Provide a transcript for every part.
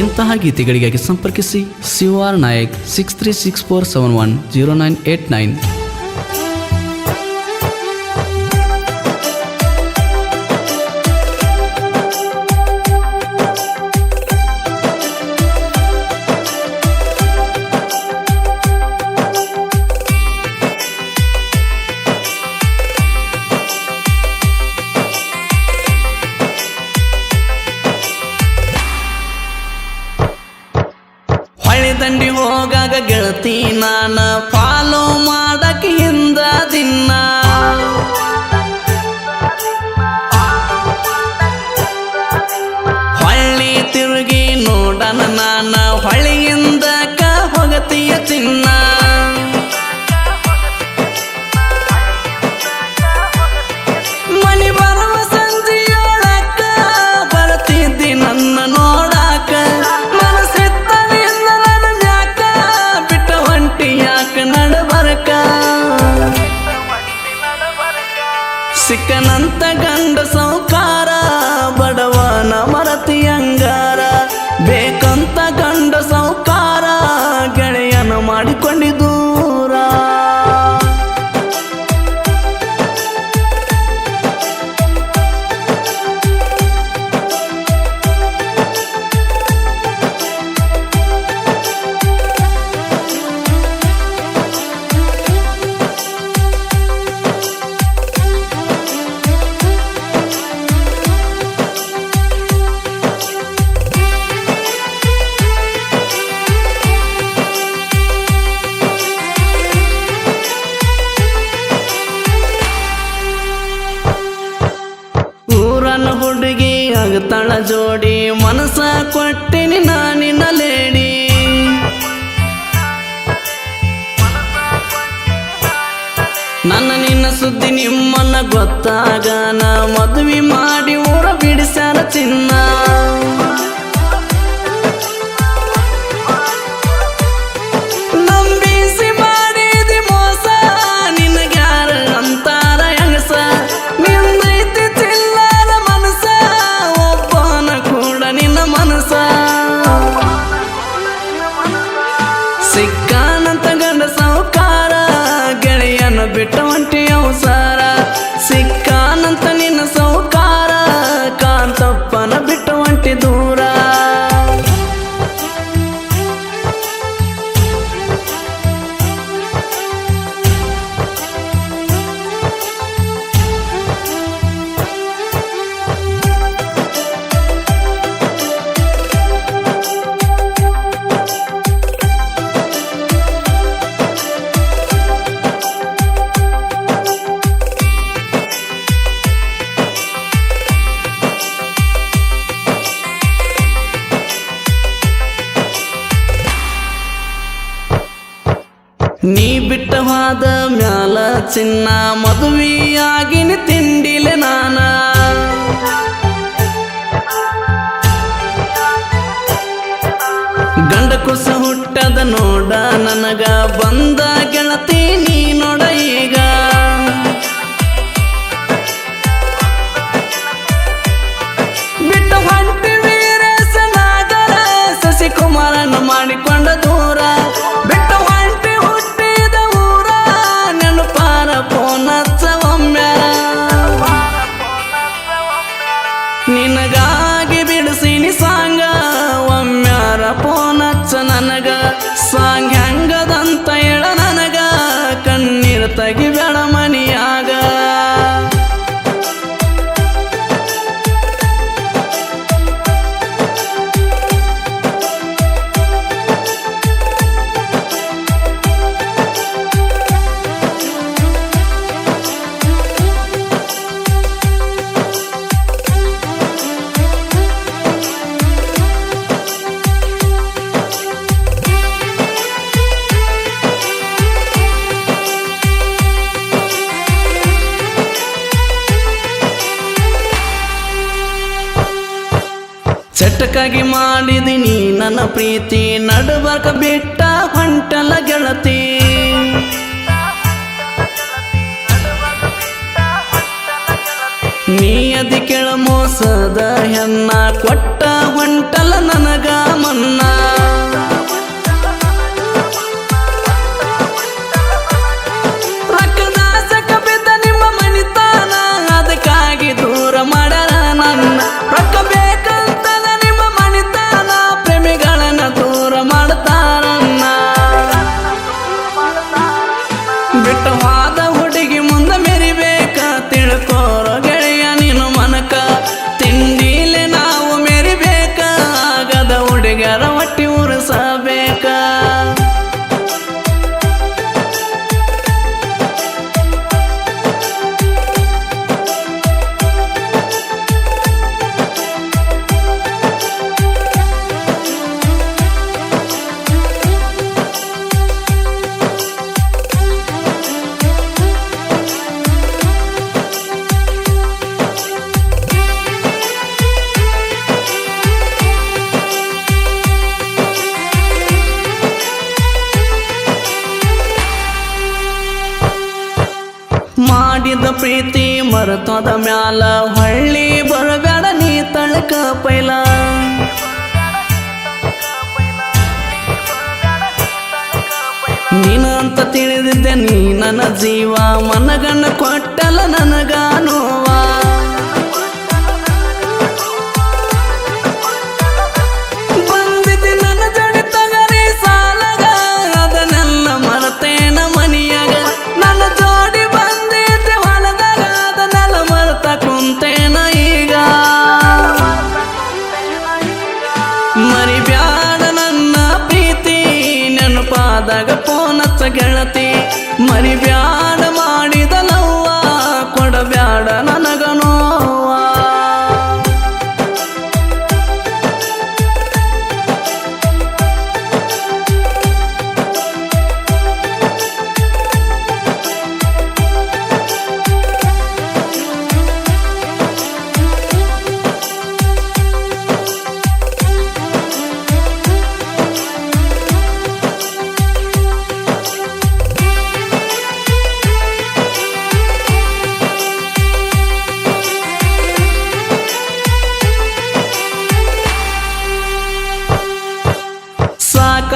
ಇಂತಹ ಗೀತೆಗಳಿಗಾಗಿ ಸಂಪರ್ಕಿಸಿ C R Nayak six three six four seven one zero nine eight nine ಅಂತ ಗಂಡಸ ಜೋಡಿ ಮನಸ ಕೊಟ್ಟಿನಿ ನಾನಿನ ಲೇಡಿ ನನ್ನ ನಿನ್ನ ಸುದ್ದಿ ನಿಮ್ಮನ್ನ ಗೊತ್ತಾಗ ನಾ ಮದುವೆ ಮಾಡಿ ಊರ ಬಿಡಿಸ ಚಿನ್ನ. పెట్టమని ನೀ ಬಿಟ್ಟವಾದ ಮ್ಯಾಲ ಚಿನ್ನ ಮದುವೆಯಾಗಿನ ತಿಂಡಿಲ ನಾನ. ಗಂಡ ಕುಸ ಹುಟ್ಟದ ನೋಡ ನನಗ ಚಟಕಾಗಿ ಮಾಡಿದಿನಿ ನನ್ನ ಪ್ರೀತಿ ನಡುವಾಗ ಬಿಟ್ಟ ಹೊಂಟಲ ಗೆಳತಿ. ನೀ ಅದಿ ಕೆಳ ಮೋಸದ ಹೆಣ್ಣ ಪ್ರೀತಿ ಮರತದ ಮ್ಯಾಲ ಹಳ್ಳಿ ಬರಬೇಡ ನೀ ತಳಕ ಪೈಲ. ನೀನಂತ ತಿಳಿದಿದ್ದೆ ನೀ ನನ್ನ ಜೀವ ಮನಗಣ್ಣ ಕೊಟ್ಟಲ್ಲ ನನಗ. ಮರಿಬ್ಯಾಡ ನನ್ನ ಪ್ರೀತಿ ನೆನಪಾದಾಗ ಪೋನತ್ತ ಗೆಳತಿ. ಮರಿಬ್ಯಾಡ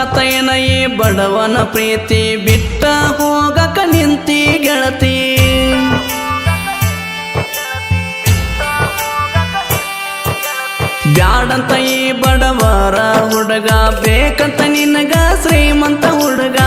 ಈ ಬಡವನ ಪ್ರೀತಿ ಬಿಟ್ಟ ಹೋಗಕ ನಿಂತಿ ಗೆಳತಿ. ಬ್ಯಾಡಂತ ಈ ಬಡವರ ಹುಡುಗ, ಬೇಕಂತ ನಿನಗ ಶ್ರೀಮಂತ ಹುಡುಗ.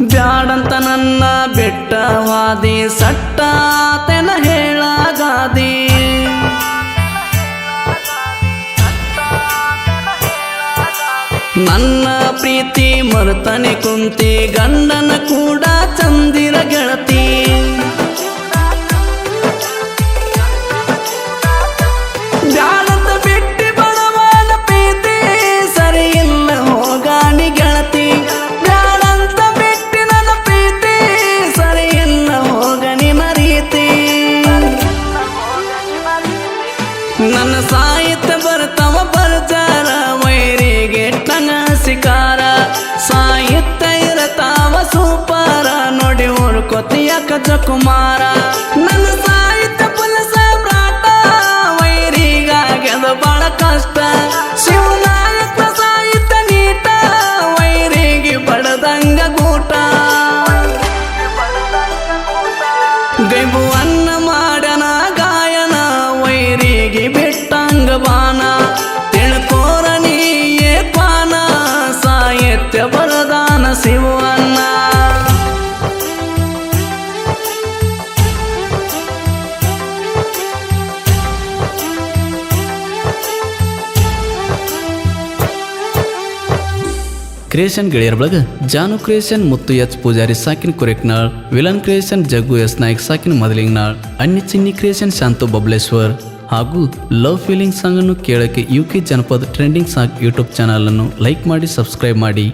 ಬ್ಯಾಡಂತ ನನ್ನ ಬೆಟ್ಟವಾದಿ ಸಟ್ಟ ತೆನ ಹೇಳಾಗಾದಿ ನನ್ನ ಪ್ರೀತಿ ಮರ್ತನೆ ಕುಂತಿ ಗಂಡನ ಕೂಡ ಚಂದಿರ ಗೆಳತಿ. ಸೂಪರ ನೋಡಿ ಕ್ರಿಯೇಷನ್ ಗೆಳೆಯರ ಬಳಗ Janu creation, Muttu H Pujari ಸಾಕಿನ Kureknal, villain creation Jaggu S Nayak ಸಾಕಿನ Modalingnal Anni Chinni creation Shantu Bableshwar ಹಾಗೂ ಲವ್ ಫೀಲಿಂಗ್ ಸಾಂಗ್ ಅನ್ನು ಕೇಳಕ್ಕೆ ಯು ಕೆ ಜನಪದ ಟ್ರೆಂಡಿಂಗ್ ಸಾಂಗ್ ಯೂಟ್ಯೂಬ್ ಚಾನಲ್ ಅನ್ನು ಲೈಕ್ ಮಾಡಿ, ಸಬ್ಸ್ಕ್ರೈಬ್ ಮಾಡಿ.